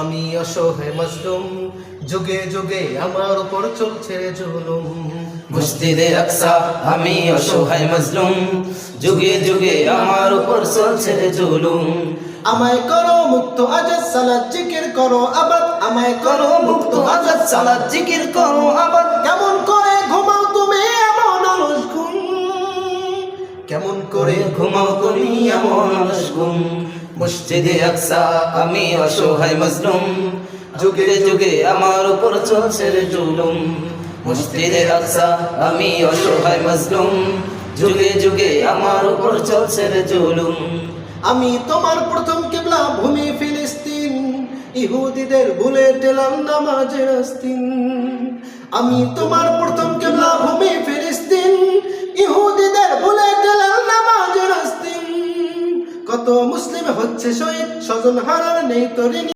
আমি অসহায় মজলুম। যুগে যুগে আমার উপর চলছে জুলুম। মসজিদে আকসা আমি অসহায় মজলুম। যুগে যুগে আমার উপর চলছে জুলুম। আমায় করো মুক্ত আজাদ সালাদ জিকির করো আবাদ। আমায় করো মুক্ত আজাদ সালাদ জিকির করো আবার কেমন করে ঘুমাও তুমি এমন অলস কেমন করে ঘুমাও তুমি এমন অলস মসজিদে আকসা, আমি অসহায় মজলুম। যুগে যুগে আমার উপর চলছে রে জুলুম। মসজিদে আকসা, আমি অসহায় মজলুম। যুগে যুগে আমার উপর চলছে রে জুলুম। আমি তোমার প্রথম কেবলা ভূমি ফিলিস্তিন। ইহুদিদের ভুলে টেলাম নামাজের আস্তিন। আমি তোমার প্রথম কত মুসলিম হচ্ছে শহীদ স্বজন হারার নেই তরিণী